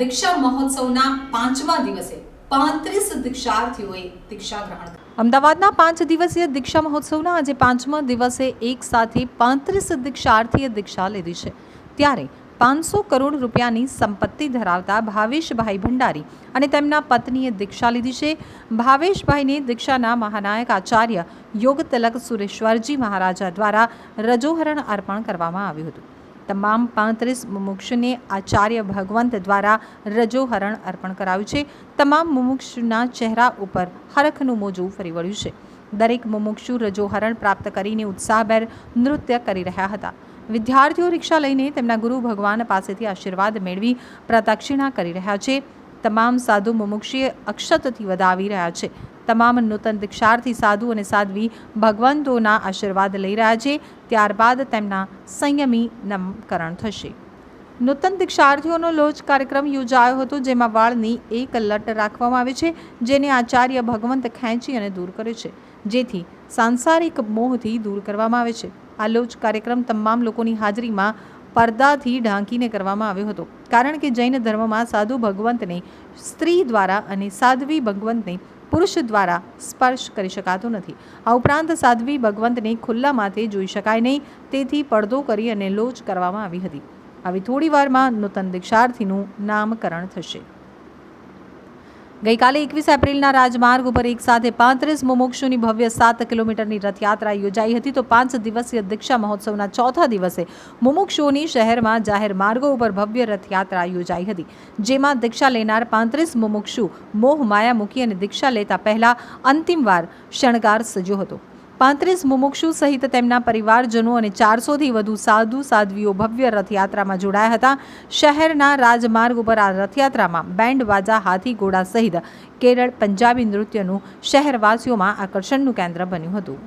દીક્ષા મહોત્સવના પાંચમા દિવસે પાંત્રીસ દીક્ષાર્થીઓએ દીક્ષા ગ્રહણ અમદાવાદના પાંચ દિવસીય દીક્ષા મહોત્સવના આજે પાંચમા દિવસે એક સાથે પાંત્રીસ દીક્ષાર્થીએ દીક્ષા લીધી છે. ત્યારે પાંચસો કરોડ રૂપિયાની સંપત્તિ ધરાવતા ભાવેશભાઈ ભંડારી અને તેમના પત્નીએ દીક્ષા લીધી છે. ભાવેશભાઈને દીક્ષાના મહાનાયક આચાર્ય યોગ તિલક સુરેશ્વરજી મહારાજા દ્વારા રજોહરણ અર્પણ કરવામાં આવ્યું હતું. તમામ પાંત્રીસ મુમુક્ષુને આચાર્ય ભગવંત દ્વારા રજોહરણ અર્પણ કરાયું છે. તમામ મુમુક્ષુના ચહેરા ઉપર હરખનું મોજું ફરી વળ્યું છે. દરેક મુમુક્ષુ રજોહરણ પ્રાપ્ત કરીને ઉત્સાહભેર નૃત્ય કરી રહ્યા હતા. વિદ્યાર્થીઓ રિક્ષા લઈને તેમના ગુરુ ભગવાન પાસેથી આશીર્વાદ મેળવી પ્રદક્ષિણા કરી રહ્યા છે. તમામ સાધુ મુમુક્ષીએ અક્ષતથી વધાવી રહ્યા છે. તમામ નૂતન દીક્ષાર્થી સાધુ અને સાધ્વી ભગવંતોના આશીર્વાદ લઈ રહ્યા છે. ત્યારબાદ તેમના સંયમી નમકરણ થશે. નૂતન દીક્ષાર્થીઓનો લોજ કાર્યક્રમ યોજાયો હતો, જેમાં વાળની એક લટ રાખવામાં આવે છે, જેને આચાર્ય ભગવંત ખેંચી અને દૂર કરે છે. જેથી સાંસારિક મોહથી દૂર કરવામાં આવે છે. આ લોજ કાર્યક્રમ તમામ લોકોની હાજરીમાં પડદાથી ઢાંકીને કરવામાં આવ્યો હતો. કારણ કે જૈન ધર્મમાં સાધુ ભગવંતને સ્ત્રી દ્વારા અને સાધ્વી ભગવંતને પુરુષ દ્વારા સ્પર્શ કરી શકાતો નથી. આ ઉપરાંત સાધ્વી ભગવંતને ખુલ્લા માથે જોઈ શકાય નહીં, તેથી પડદો કરી અને લોચ કરવામાં આવી હતી. આવી થોડી વારમાં નૂતન દીક્ષાર્થીનું નામકરણ થશે. ગઈકાલે એકવીસ એપ્રિલના રાજમાર્ગ ઉપર એક સાથે પાંત્રીસ મુમુક્ષુની ભવ્ય સાત કિલોમીટરની રથયાત્રા યોજાઈ હતી તો પાંચ દિવસીય દીક્ષા મહોત્સવના ચોથા દિવસે મુમુક્ષુઓની શહેરમાં જાહેર માર્ગો ઉપર ભવ્ય રથયાત્રા યોજાઈ હતી, જેમાં દીક્ષા લેનાર પાંત્રીસ મુમુક્ષુ મોહ માયા મૂકી અને દીક્ષા લેતા પહેલા અંતિમવાર શણગાર સજ્યો હતો. પાંત્રીસ મુમુક્ષુ સહિત તેમના પરિવારજનો અને ચારસોથી વધુ સાધુ, સાધ્વીઓ ભવ્ય રથયાત્રામાં જોડાયા હતા. શહેરના રાજમાર્ગ ઉપર આ રથયાત્રામાં બેન્ડ વાજા હાથી ઘોડા સહિત કેરળ, પંજાબી નૃત્યનું શહેરવાસીઓમાં આકર્ષણનું કેન્દ્ર બન્યું હતું.